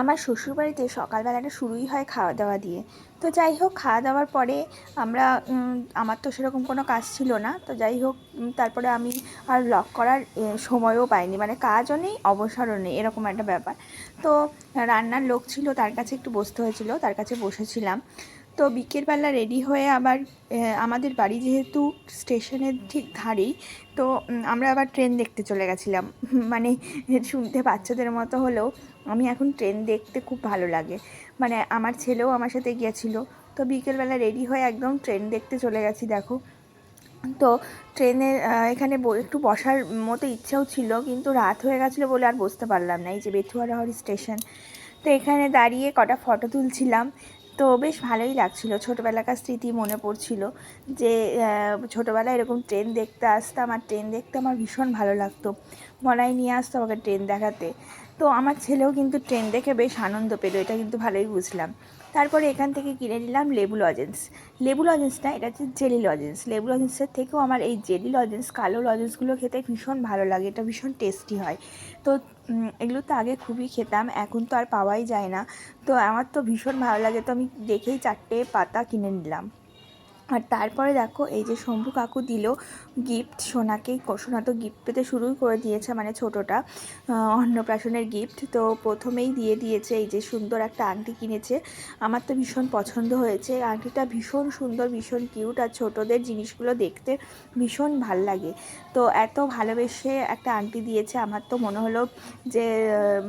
আমার শ্বশুরবাড়িতে সকালবেলাটা শুরুই হয় খাওয়া দাওয়া দিয়ে। তো যাই হোক খাওয়া দাওয়ার পরে আমরা আমার তো সেরকম কোনো কাজ ছিল না। তো যাই হোক তারপরে আমি আর লক করার সময়ও পাইনি। মানে কাজও নেই, অবসরও নেই, এরকম একটা ব্যাপার। তো রান্নার লোক ছিল, তার কাছে একটু বসতে হয়েছিল, তার কাছে বসেছিলাম। তো বিকেলবেলা রেডি হয়ে আবার আমাদের বাড়ি যেহেতু স্টেশনের ঠিক ধারেই, তো আমরা আবার ট্রেন দেখতে চলে গেছিলাম। মানে শুনতে বাচ্চাদের মতো হলেও আমি এখন ট্রেন দেখতে খুব ভালো লাগে। মানে আমার ছেলেও আমার সাথে গিয়েছিল। তো বিকেলবেলা রেডি হয়ে একদম ট্রেন দেখতে চলে গেছি, দেখো। তো ট্রেনে এখানে একটু বসার মতো ইচ্ছাও ছিল, কিন্তু রাত হয়ে গেছিল বলে আর বসতে পারলাম না, এই যে বেথুয়ারহরি স্টেশন। তো এখানে দাঁড়িয়ে কটা ফটো তুলছিলাম। তো বেশ ভালোই লাগছিল। ছোটোবেলাকার স্মৃতি মনে পড়ছিল যে ছোটোবেলায় এরকম ট্রেন দেখতে আসতাম আর ট্রেন দেখতে আমার ভীষণ ভালো লাগতো। মনাই নিয়ে আসতো আমাকে ট্রেন দেখাতে। তো আমার ছেলেও কিন্তু ট্রেন দেখে বেশ আনন্দ পেল, এটা কিন্তু ভালোই বুঝলাম। তারপরে এখান থেকে কিনে নিলাম লেবু লজেন্স লেবু লজেন্স না, এটা হচ্ছে জেলি লজেন্স লেবু লজেন্সের থেকেও আমার এই জেলি লজেন্স কালো লজেন্সগুলো খেতে ভীষণ ভালো লাগে, এটা ভীষণ টেস্টি হয়। তো এগুলো তো আগে খুবই খেতাম, এখন তো আর পাওয়াই যায় না। তো আমার তো ভীষণ ভালো লাগে, তো আমি দেখেই চারটে পাতা কিনে নিলাম। আর তারপরে দেখো, এই যে শম্ভু কাকু দিল গিফট সোনাকে, সোনা তো গিফট পেতে শুরুই করে দিয়েছে মানে ছোটোটা অন্নপ্রাশনের গিফট তো প্রথমেই দিয়ে দিয়েছে, এই যে সুন্দর একটা আংটি কিনেছে। আমার তো ভীষণ পছন্দ হয়েছে আংটিটা ভীষণ সুন্দর, ভীষণ কিউট আর ছোটোদের জিনিসগুলো দেখতে ভীষণ ভালো লাগে। তো এত ভালোবেসে একটা আংটি দিয়েছে, আমার তো মনে হলো যে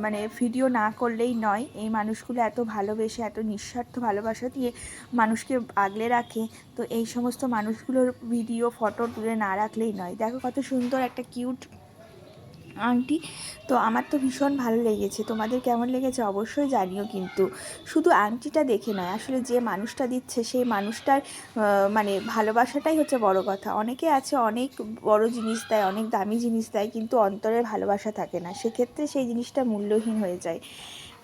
মানে ভিডিও না করলেই নয়, এই মানুষগুলো এত ভালোবেসে, এত নিঃস্বার্থ ভালোবাসা দিয়ে মানুষকে আগলে রাখে। তো এই সমস্ত মানুষগুলোর ভিডিও ফটো তুলে না রাখলেই নয়। দেখো কত সুন্দর একটা কিউট আংটি তো আমার তো ভীষণ ভালো লেগেছে। তোমাদের কেমন লেগেছে অবশ্যই জানিও কিন্তু। শুধু আংটিটা দেখে নয়, আসলে যে মানুষটা দিচ্ছে, সেই মানুষটার মানে ভালোবাসাটাই হচ্ছে বড় কথা। অনেকে আছে, অনেক বড় জিনিস দেয়, অনেক দামি জিনিস দেয়, কিন্তু অন্তরের ভালোবাসা থাকে না। সেক্ষেত্রে সেই জিনিসটা মূল্যহীন হয়ে যায়।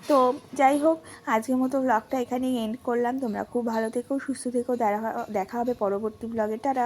তো যাই হোক, আজকের মতো ব্লগটা এখানেই এন্ড করলাম। তোমরা খুব ভালো থেকো, সুস্থ থেকো। দেখা হবে পরবর্তী ব্লগে টাটা!